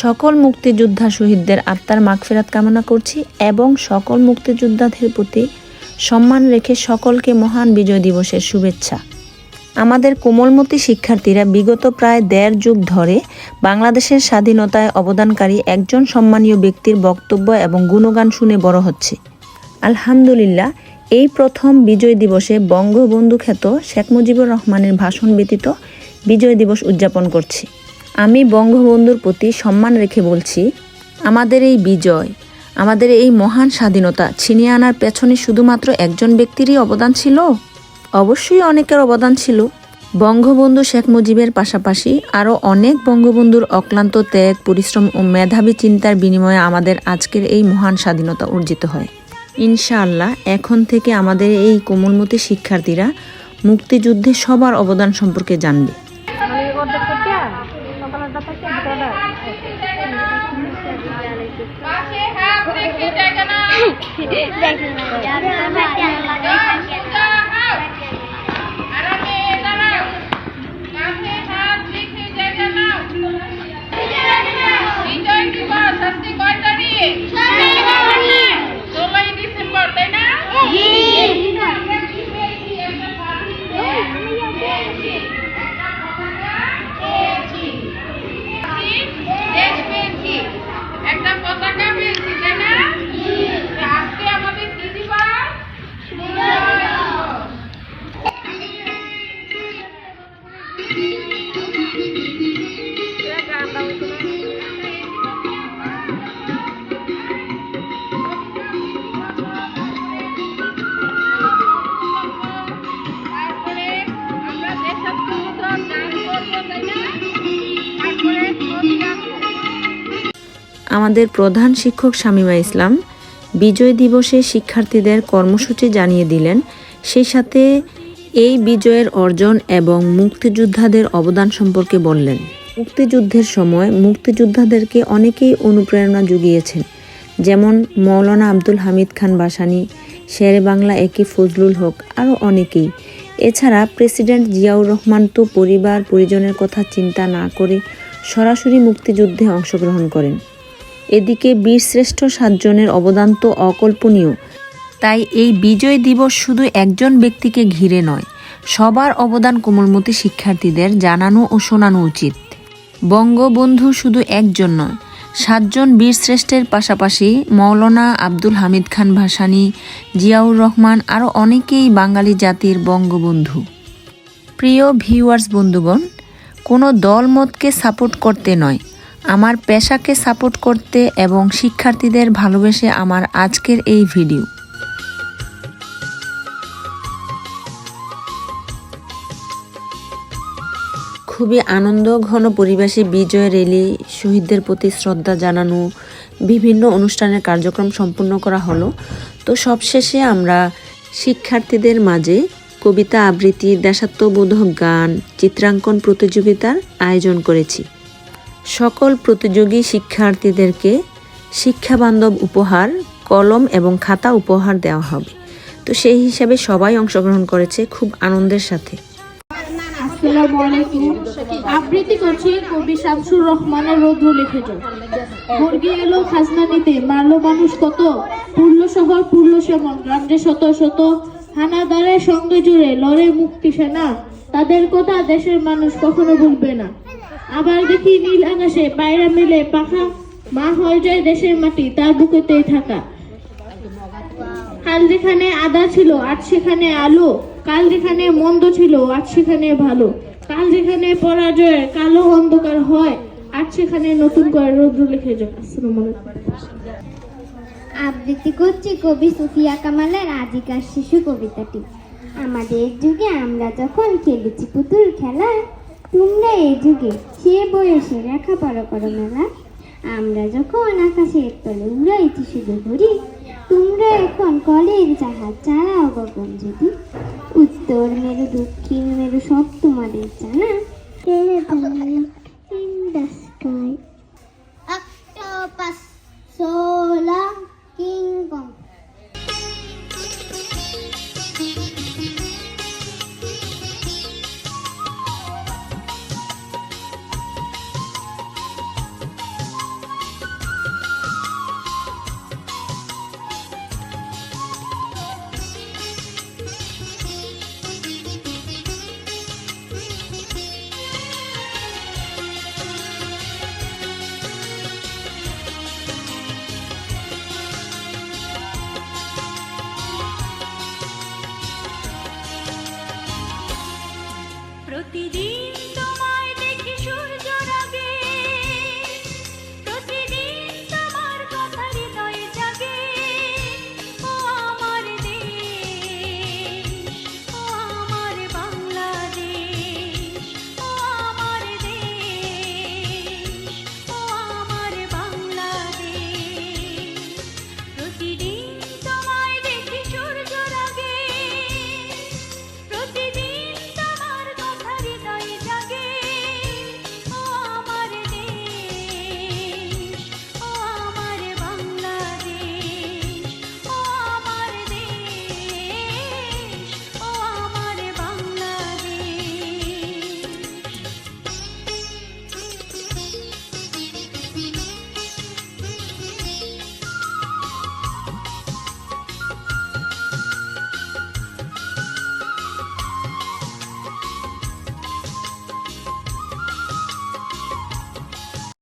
সকল মুক্তিযোদ্ধা শহীদদের আত্মার মাগফেরাত কামনা করছি এবং সকল মুক্তিযোদ্ধাদের প্রতি সম্মান রেখে সকলকে মহান বিজয় দিবসের শুভেচ্ছা। আমাদের কোমলমতি শিক্ষার্থীরা বিগত প্রায় দেড় যুগ ধরে বাংলাদেশের স্বাধীনতায় অবদানকারী একজন সম্মানীয় ব্যক্তির বক্তব্য এবং গুণগান শুনে বড় হচ্ছে। আলহামদুলিল্লাহ, এই প্রথম বিজয় দিবসে বঙ্গবন্ধু খ্যাত শেখ মুজিবুর রহমানের ভাষণ ব্যতীত বিজয় দিবস উদযাপন করছি। আমি বঙ্গবন্ধুর প্রতি সম্মান রেখে বলছি, আমাদের এই বিজয়, আমাদের এই মহান স্বাধীনতা ছিনিয়ে আনার পেছনে শুধুমাত্র একজন ব্যক্তিরই অবদান ছিল? অবশ্যই অনেকের অবদান ছিল। বঙ্গবন্ধু শেখ মুজিবের পাশাপাশি আরও অনেক বঙ্গবন্ধুর অক্লান্ত ত্যাগ, পরিশ্রম ও মেধাবী চিন্তার বিনিময়ে আমাদের আজকের এই মহান স্বাধীনতা অর্জিত হয়। ইনশাআল্লাহ, এখন থেকে আমাদের এই কোমলমতি শিক্ষার্থীরা মুক্তিযুদ্ধে সবার অবদান সম্পর্কে জানবে। ပြန်ပြန်ပြန်ပြန်ပြန် আমাদের প্রধান শিক্ষক শামীমা ইসলাম বিজয় দিবসে শিক্ষার্থীদের কর্মসূচি জানিয়ে দিলেন। সেই সাথে এই বিজয়ের অর্জন এবং মুক্তিযোদ্ধাদের অবদান সম্পর্কে বললেন। মুক্তিযুদ্ধের সময় মুক্তিযোদ্ধাদেরকে অনেকেই অনুপ্রেরণা জুগিয়েছেন, যেমন মৌলানা আব্দুল হামিদ খান বাসানি, শেরে বাংলা একে ফজলুল হক, আরও অনেকেই। এছাড়া প্রেসিডেন্ট জিয়াউর রহমান তো পরিবার পরিজনের কথা চিন্তা না করে সরাসরি মুক্তিযুদ্ধে অংশগ্রহণ করেন। এদিকে বীরশ্রেষ্ঠ সাতজনের অবদান তো অকল্পনীয়। তাই এই বিজয় দিবস শুধু একজন ব্যক্তিকে ঘিরে নয়, সবার অবদান কোমলমতি শিক্ষার্থীদের জানানো ও শোনানো উচিত। বঙ্গবন্ধু শুধু একজন নয়, সাতজন বীরশ্রেষ্ঠের পাশাপাশি মৌলানা আব্দুল হামিদ খান ভাসানী, জিয়াউর রহমান, আরও অনেকেই বাঙালি জাতির বঙ্গবন্ধু। প্রিয় ভিউয়ার্স, বন্ধুগণ, কোনো দলমতকে সাপোর্ট করতে নয় আমার পেশাকে সাপোর্ট করতে এবং শিক্ষার্থীদের ভালোবেসে আমার আজকের এই ভিডিও। খুবই আনন্দ, ঘন পরিবেশে বিজয় র্যালি শহীদদের প্রতি শ্রদ্ধা জানানো, বিভিন্ন অনুষ্ঠানের কার্যক্রম সম্পূর্ণ করা হলো। তো সবশেষে আমরা শিক্ষার্থীদের মাঝে কবিতা আবৃত্তি, দেশাত্মবোধক গান, চিত্রাঙ্কন প্রতিযোগিতার আয়োজন করেছি। সকল প্রতিযোগী শিক্ষার্থীদেরকে শিক্ষাবান্ধব উপহার, কলম এবং খাতা উপহার দেওয়া হবে। তো সেই হিসাবে সবাই অংশগ্রহণ করেছে খুব আনন্দের সাথে। আসসালামু আবৃত্তি করছি কবি শামসুর রহমানের রৌদ্র লিখিত মুরগি এলো খাজনা নিতে মারলো মানুষ কত? পুরল শহর, পুরল সেমন গ্রামে শত শত। হানাদারের সঙ্গে জুড়ে লড়ে মুক্তি সেনা। তাদের কথা দেশের মানুষ কখনো ভুলবে না। আবার দেখি নীল আকাশে পায়রা মেলে পাখা। মা হয়ে যায় দেশের মাটি, তার বুকেতেই থাকা। কাল যেখানে আদা ছিল, আজ সেখানে আলো। কাল যেখানে মন্দ ছিল, আজ সেখানে ভালো। কাল যেখানে পরাজয়ের কালো অন্ধকার হয়, আজ সেখানে নতুন করে রৌদ্র লিখে যায়। আসসালামু আলাইকুম। আবৃত্তি করছি কবি সুফিয়া কামালের আজিকার শিশু কবিতাটি। আমাদের যুগে আমরা যখন খেলেছি পুতুল খেলা তোমরা এই যুগে সে বয়সে লেখাপড়া করো মেলা? আমরা যখন আকাশের তলে উড়াইছি শুধু করি তোমরা এখন কলের জাহাজ চালাও গগন যদি। উত্তর মেরু, দক্ষিণ মেরু সব তোমাদের জানা?